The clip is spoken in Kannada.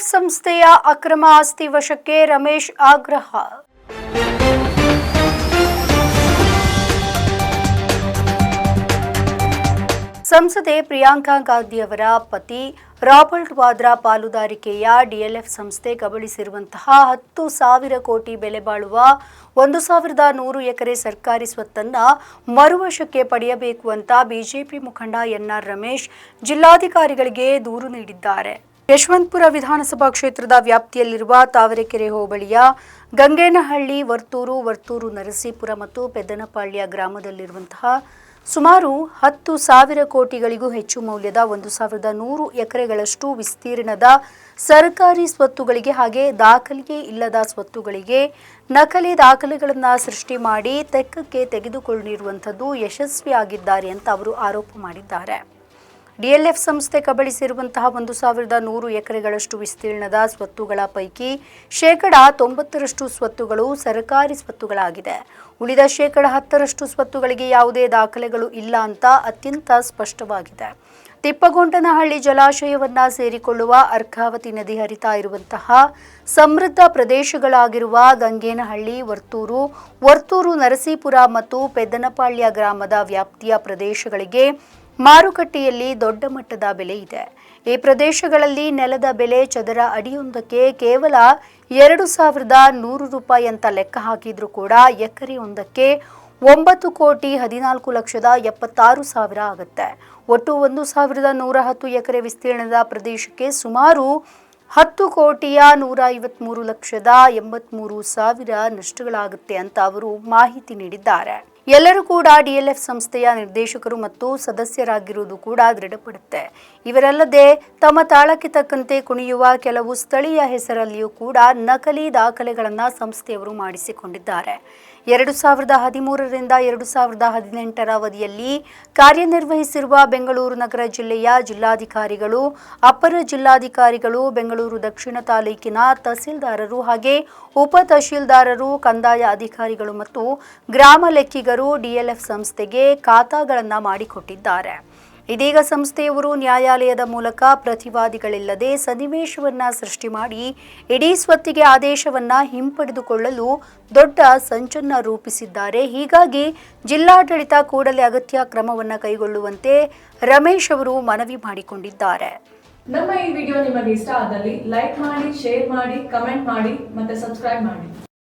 ಡಿಎಲ್ಎಫ್ ಸಂಸ್ಥೆಯ ಅಕ್ರಮ ಆಸ್ತಿ ವಶಕ್ಕೆ ರಮೇಶ್ ಆಗ್ರಹ. ಸಂಸದೆ ಪ್ರಿಯಾಂಕಾ ಗಾಂಧಿ ಅವರ ಪತಿ ರಾಬರ್ಟ್ ವಾದ್ರಾ ಪಾಲುದಾರಿಕೆಯ ಡಿಎಲ್ಎಫ್ ಸಂಸ್ಥೆ ಕಬಳಿಸಿರುವಂತಹ ಹತ್ತು ಸಾವಿರ ಕೋಟಿ ಬೆಲೆ ಬಾಳುವ ಒಂದು ಸಾವಿರದ ನೂರು ಎಕರೆ ಸರ್ಕಾರಿ ಸ್ವತ್ತನ್ನ ಮರುವಶಕ್ಕೆ ಪಡೆಯಬೇಕು ಅಂತ ಬಿಜೆಪಿ ಮುಖಂಡ ಎನ್ಆರ್ ರಮೇಶ್ ಜಿಲ್ಲಾಧಿಕಾರಿಗಳಿಗೆ ದೂರು ನೀಡಿದ್ದಾರೆ. ಯಶವಂತಪುರ ವಿಧಾನಸಭಾ ಕ್ಷೇತ್ರದ ವ್ಯಾಪ್ತಿಯಲ್ಲಿರುವ ತಾವರೆಕೆರೆ ಹೋಬಳಿಯ ಗಂಗೇನಹಳ್ಳಿ, ವರ್ತೂರು ವರ್ತೂರು ನರಸೀಪುರ ಮತ್ತು ಪೆದ್ದನಪಾಳ್ಯ ಗ್ರಾಮದಲ್ಲಿರುವಂತಹ ಸುಮಾರು ಹತ್ತು ಸಾವಿರ ಕೋಟಿಗಳಿಗೂ ಹೆಚ್ಚು ಮೌಲ್ಯದ ಒಂದು ಸಾವಿರದ ನೂರು ಎಕರೆಗಳಷ್ಟು ವಿಸ್ತೀರ್ಣದ ಸರ್ಕಾರಿ ಸ್ವತ್ತುಗಳಿಗೆ ಹಾಗೆ ದಾಖಲೆಗೆ ಇಲ್ಲದ ಸ್ವತ್ತುಗಳಿಗೆ ನಕಲಿ ದಾಖಲೆಗಳನ್ನು ಸೃಷ್ಟಿ ಮಾಡಿ ತೆಕ್ಕಕ್ಕೆ ತೆಗೆದುಕೊಂಡಿರುವಂಥದ್ದು ಯಶಸ್ವಿಯಾಗಿದ್ದಾರೆ ಅಂತ ಅವರು ಆರೋಪ ಮಾಡಿದ್ದಾರೆ. ಡಿಎಲ್ಎಫ್ ಸಂಸ್ಥೆ ಕಬಳಿಸಿರುವಂತಹ ಒಂದು ಸಾವಿರದ ನೂರು ಎಕರೆಗಳಷ್ಟು ವಿಸ್ತೀರ್ಣದ ಸ್ವತ್ತುಗಳ ಪೈಕಿ ಶೇಕಡ ತೊಂಬತ್ತರಷ್ಟು ಸ್ವತ್ತುಗಳು ಸರ್ಕಾರಿ ಸ್ವತ್ತುಗಳಾಗಿದೆ. ಉಳಿದ ಶೇಕಡ ಹತ್ತರಷ್ಟು ಸ್ವತ್ತುಗಳಿಗೆ ಯಾವುದೇ ದಾಖಲೆಗಳು ಇಲ್ಲ ಅಂತ ಅತ್ಯಂತ ಸ್ಪಷ್ಟವಾಗಿದೆ. ತಿಪ್ಪಗೊಂಡನಹಳ್ಳಿ ಜಲಾಶಯವನ್ನ ಸೇರಿಕೊಳ್ಳುವ ಅರ್ಕಾವತಿ ನದಿ ಹರಿತಾ ಇರುವಂತಹ ಸಮೃದ್ಧ ಪ್ರದೇಶಗಳಾಗಿರುವ ಗಂಗೇನಹಳ್ಳಿ, ವರ್ತೂರು ವರ್ತೂರು ನರಸೀಪುರ ಮತ್ತು ಪೆದ್ದನಪಾಳ್ಯ ಗ್ರಾಮದ ವ್ಯಾಪ್ತಿಯ ಪ್ರದೇಶಗಳಿಗೆ ಮಾರುಕಟ್ಟೆಯಲ್ಲಿ ದೊಡ್ಡ ಮಟ್ಟದ ಬೆಲೆ ಇದೆ. ಈ ಪ್ರದೇಶಗಳಲ್ಲಿ ನೆಲದ ಬೆಲೆ ಚದರ ಅಡಿಯೊಂದಕ್ಕೆ ಕೇವಲ ಎರಡು ಸಾವಿರದ ನೂರು ರೂಪಾಯಿ ಅಂತ ಲೆಕ್ಕ ಹಾಕಿದ್ರೂ ಕೂಡ ಎಕರೆಯೊಂದಕ್ಕೆ ಒಂಬತ್ತು ಕೋಟಿ ಹದಿನಾಲ್ಕು ಲಕ್ಷದ ಎಪ್ಪತ್ತಾರು ಸಾವಿರ ಆಗುತ್ತೆ. ಒಟ್ಟು ಒಂದು ಸಾವಿರದ ನೂರ ಹತ್ತು ಎಕರೆ ವಿಸ್ತೀರ್ಣದ ಪ್ರದೇಶಕ್ಕೆ ಸುಮಾರು ಹತ್ತು ಕೋಟಿಯ ನೂರ ಐವತ್ಮೂರು ಲಕ್ಷದ ಎಂಬತ್ಮೂರು ಸಾವಿರ ನಷ್ಟಗಳಾಗುತ್ತೆ ಅಂತ ಅವರು ಮಾಹಿತಿ ನೀಡಿದ್ದಾರೆ. ಎಲ್ಲರೂ ಕೂಡ ಡಿಎಲ್ಎಫ್ ಸಂಸ್ಥೆಯ ನಿರ್ದೇಶಕರು ಮತ್ತು ಸದಸ್ಯರಾಗಿರುವುದು ಕೂಡ ದೃಢಪಡುತ್ತೆ. ಇವರಲ್ಲದೆ ತಮ್ಮ ತಾಳಕ್ಕೆ ತಕ್ಕಂತೆ ಕುಣಿಯುವ ಕೆಲವು ಸ್ಥಳೀಯ ಹೆಸರಲ್ಲಿಯೂ ಕೂಡ ನಕಲಿ ದಾಖಲೆಗಳನ್ನು ಸಂಸ್ಥೆಯವರು ಮಾಡಿಸಿಕೊಂಡಿದ್ದಾರೆ. ಎರಡು ಸಾವಿರದ ಹದಿಮೂರರಿಂದ ಎರಡು ಸಾವಿರದ ಹದಿನೆಂಟರ ಅವಧಿಯಲ್ಲಿ ಕಾರ್ಯನಿರ್ವಹಿಸಿರುವ ಬೆಂಗಳೂರು ನಗರ ಜಿಲ್ಲೆಯ ಜಿಲ್ಲಾಧಿಕಾರಿಗಳು, ಅಪರ ಜಿಲ್ಲಾಧಿಕಾರಿಗಳು, ಬೆಂಗಳೂರು ದಕ್ಷಿಣ ತಾಲೂಕಿನ ತಹಸೀಲ್ದಾರರು ಹಾಗೆ ಉಪ ತಹಶೀಲ್ದಾರರು ಕಂದಾಯ ಅಧಿಕಾರಿಗಳು ಮತ್ತು ಗ್ರಾಮ ಲೆಕ್ಕಿಗರು ಡಿಎಲ್ಎಫ್ ಸಂಸ್ಥೆಗೆ ಖಾತಾಗಳನ್ನು ಮಾಡಿಕೊಟ್ಟಿದ್ದಾರೆ. ಇದೀಗ ಸಂಸ್ಥೆಯವರು ನ್ಯಾಯಾಲಯದ ಮೂಲಕ ಪ್ರತಿವಾದಿಗಳಿಲ್ಲದೆ ಸನ್ನಿವೇಶವನ್ನ ಸೃಷ್ಟಿ ಮಾಡಿ ಇಡೀ ಸ್ವತ್ತಿಗೆ ಆದೇಶವನ್ನ ಹಿಂಪಡೆದುಕೊಳ್ಳಲು ದೊಡ್ಡ ಸಂಚನ್ನ ರೂಪಿಸಿದ್ದಾರೆ. ಹೀಗಾಗಿ ಜಿಲ್ಲಾಡಳಿತ ಕೂಡಲೇ ಅಗತ್ಯ ಕ್ರಮವನ್ನು ಕೈಗೊಳ್ಳುವಂತೆ ರಮೇಶ್ ಅವರು ಮನವಿ ಮಾಡಿಕೊಂಡಿದ್ದಾರೆ. ನಮ್ಮ ಈ ವಿಡಿಯೋ ನಿಮಗೆ ಇಷ್ಟ ಆದಲ್ಲಿ ಲೈಕ್ ಮಾಡಿ, ಶೇರ್ ಮಾಡಿ, ಕಮೆಂಟ್ ಮಾಡಿ ಮತ್ತೆ ಸಬ್ಸ್ಕ್ರೈಬ್ ಮಾಡಿ.